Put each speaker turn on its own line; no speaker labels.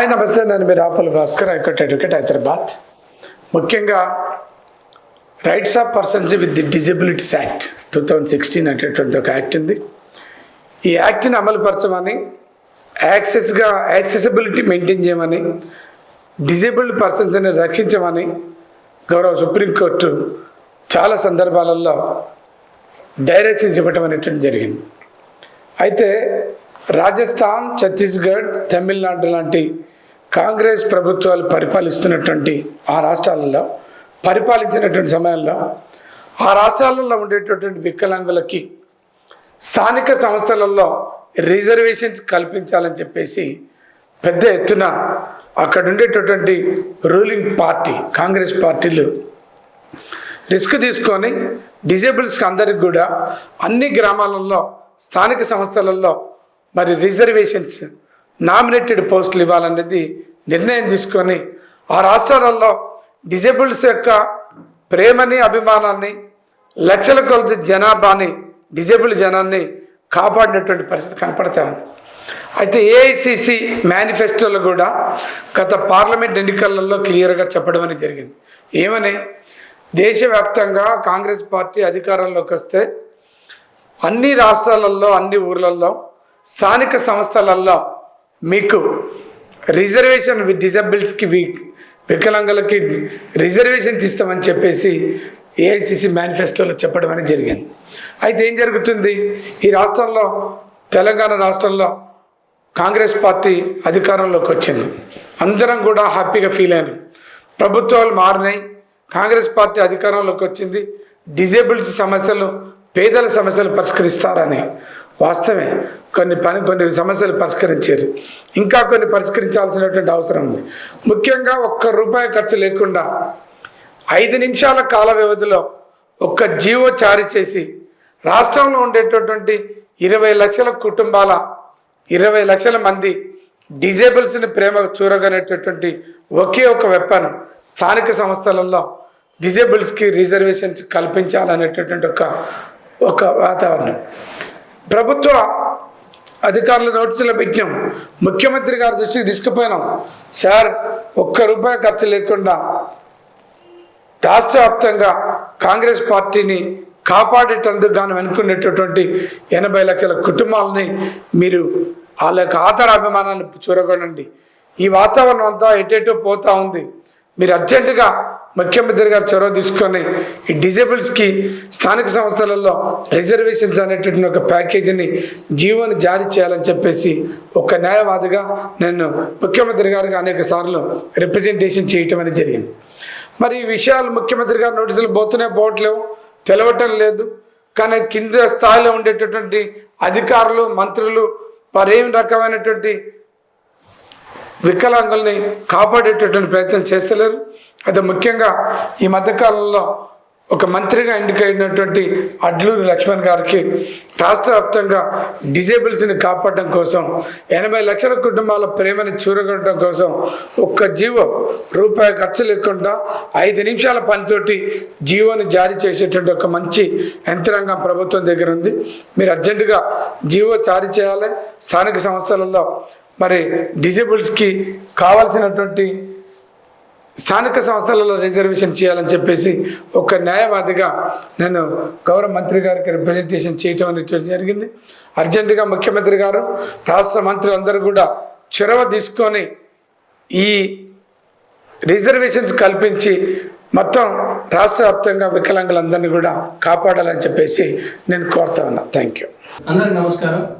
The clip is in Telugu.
హాయ్ నమస్తే నేను మీరు Apal Bhaskar high court advocate Hyderabad ముఖ్యంగా rights of persons with the disabilities act two thousand sixteen అనేటటువంటి ఒక యాక్ట్ ఉంది. ఈ యాక్ట్ని అమలుపరచమని యాక్సెస్గా యాక్సెసిబిలిటీ మెయింటైన్ చేయమని డిజేబుల్డ్ పర్సన్స్ని రక్షించమని గౌరవ సుప్రీంకోర్టు చాలా సందర్భాలలో డైరెక్షన్స్ ఇవ్వటం అనేటువంటి జరిగింది. అయితే రాజస్థాన్ ఛత్తీస్గఢ్ తమిళనాడు లాంటి కాంగ్రెస్ ప్రభుత్వాలు పరిపాలిస్తున్నటువంటి ఆ రాష్ట్రాలలో పరిపాలించినటువంటి సమయంలో ఆ రాష్ట్రాలలో ఉండేటటువంటి వికలాంగులకి స్థానిక సంస్థలలో రిజర్వేషన్స్ కల్పించాలని చెప్పేసి పెద్ద ఎత్తున అక్కడ ఉండేటటువంటి రూలింగ్ పార్టీ కాంగ్రెస్ పార్టీలు రిస్క్ తీసుకొని డిజేబుల్స్కి అందరికి కూడా అన్ని గ్రామాలలో స్థానిక సంస్థలలో మరి రిజర్వేషన్స్ నామినేటెడ్ పోస్టులు ఇవ్వాలనేది నిర్ణయం తీసుకొని ఆ రాష్ట్రాలలో డిజేబుల్స్ యొక్క ప్రేమని అభిమానాన్ని లక్షల కొలది జనాభాని డిజేబుల్ జనాన్ని కాపాడినటువంటి పరిస్థితి కనపడతా ఉంది. అయితే ఏఐసిసి మేనిఫెస్టోలో కూడా గత పార్లమెంట్ ఎన్నికలలో క్లియర్గా చెప్పడం అనేది జరిగింది. ఏమని? దేశవ్యాప్తంగా కాంగ్రెస్ పార్టీ అధికారంలోకి వస్తే అన్ని రాష్ట్రాలలో అన్ని ఊర్లలో స్థానిక సంస్థలలో మీకు రిజర్వేషన్ విత్ డిజబిలిటీస్కి వీక్ వికలాంగులకి రిజర్వేషన్ ఇస్తామని చెప్పేసి ఏఐసిసి మేనిఫెస్టోలో చెప్పడం అనేది జరిగింది. అయితే ఏం జరుగుతుంది? ఈ రాష్ట్రంలో తెలంగాణ రాష్ట్రంలో కాంగ్రెస్ పార్టీ అధికారంలోకి వచ్చింది. అందరం కూడా హ్యాపీగా ఫీల్ అయ్యాను ప్రభుత్వాలు మారినాయి. కాంగ్రెస్ పార్టీ అధికారంలోకి వచ్చింది. డిజేబుల్స్ సమస్యలు పేదల సమస్యలు పరిష్కరిస్తారని వాస్తవమే. కొన్ని పని కొన్ని సమస్యలు పరిష్కరించారు. ఇంకా కొన్ని పరిష్కరించాల్సినటువంటి అవసరం ఉంది. ముఖ్యంగా ఒక్క రూపాయి ఖర్చు లేకుండా ఐదు నిమిషాల కాల వ్యవధిలో ఒక్క జీవో జారీ చేసి రాష్ట్రంలో ఉండేటటువంటి ఇరవై లక్షల కుటుంబాల ఇరవై లక్షల మంది డిజేబుల్స్ని ప్రేమ చూరగనేటటువంటి ఒకే ఒక వెప్పను స్థానిక సంస్థలలో డిజేబుల్స్కి రిజర్వేషన్స్ కల్పించాలనేటటువంటి ఒక ఒక వాతావరణం. ప్రభుత్వ అధికారుల నోటీసులు పెట్టినాం. ముఖ్యమంత్రి గారి దృష్టికి తీసుకుపోయినాం. సార్ ఒక్క రూపాయి ఖర్చు లేకుండా రాష్ట్ర వ్యాప్తంగా కాంగ్రెస్ పార్టీని కాపాడేటందుకు గాను వెనుకునేటటువంటి ఎనభై లక్షల కుటుంబాలని మీరు వాళ్ళ యొక్క ఆధార అభిమానాన్ని చూరగొనండి. ఈ వాతావరణం అంతా ఎటేటో పోతా ఉంది. మీరు అర్జెంటుగా ముఖ్యమంత్రి గారు చొరవ తీసుకొని ఈ డిజేబుల్స్కి స్థానిక సంస్థలలో రిజర్వేషన్స్ అనేటటువంటి ఒక ప్యాకేజీని జీవోని జారీ చేయాలని చెప్పేసి ఒక న్యాయవాదిగా నేను ముఖ్యమంత్రి గారికి అనేక సార్లు రిప్రజెంటేషన్ చేయటం అనేది జరిగింది. మరి ఈ విషయాలు ముఖ్యమంత్రి గారు నోటీసులు పోతూనే పోవట్లేవు తెలవటం లేదు. కానీ కింద స్థాయిలో ఉండేటటువంటి అధికారులు మంత్రులు వారేం రకమైనటువంటి వికలాంగుల్ని కాపాడేటటువంటి ప్రయత్నం చేస్తలేరు. అయితే ముఖ్యంగా ఈ మధ్యకాలంలో ఒక మంత్రిగా ఎన్నికైనటువంటి అడ్లూరి లక్ష్మణ్ గారికి రాష్ట్ర వ్యాప్తంగా డిజేబుల్స్ని కాపాడడం కోసం ఎనభై లక్షల కుటుంబాల ప్రేమని చూరగొట్టడం కోసం ఒక్క జీవో రూపాయి ఖర్చు లేకుండా ఐదు నిమిషాల పనితోటి జీవోని జారీ చేసేటువంటి ఒక మంచి యంత్రాంగం ప్రభుత్వం దగ్గర ఉంది. మీరు అర్జెంటుగా జీవో జారీ చేయాలి. స్థానిక సంస్థలలో మరి డిజేబుల్స్కి కావాల్సినటువంటి స్థానిక సంస్థలలో రిజర్వేషన్ చేయాలని చెప్పేసి ఒక న్యాయవాదిగా నేను గౌరవ మంత్రి గారికి రిప్రజెంటేషన్ చేయటం అనేది జరిగింది. అర్జెంటుగా ముఖ్యమంత్రి గారు రాష్ట్ర మంత్రులు అందరూ కూడా చొరవ తీసుకొని ఈ రిజర్వేషన్స్ కల్పించి మొత్తం రాష్ట్ర వ్యాప్తంగా వికలాంగులందరినీ కూడా కాపాడాలని చెప్పేసి నేను కోరుతా ఉన్నా. థ్యాంక్ యూ
అందరికి నమస్కారం.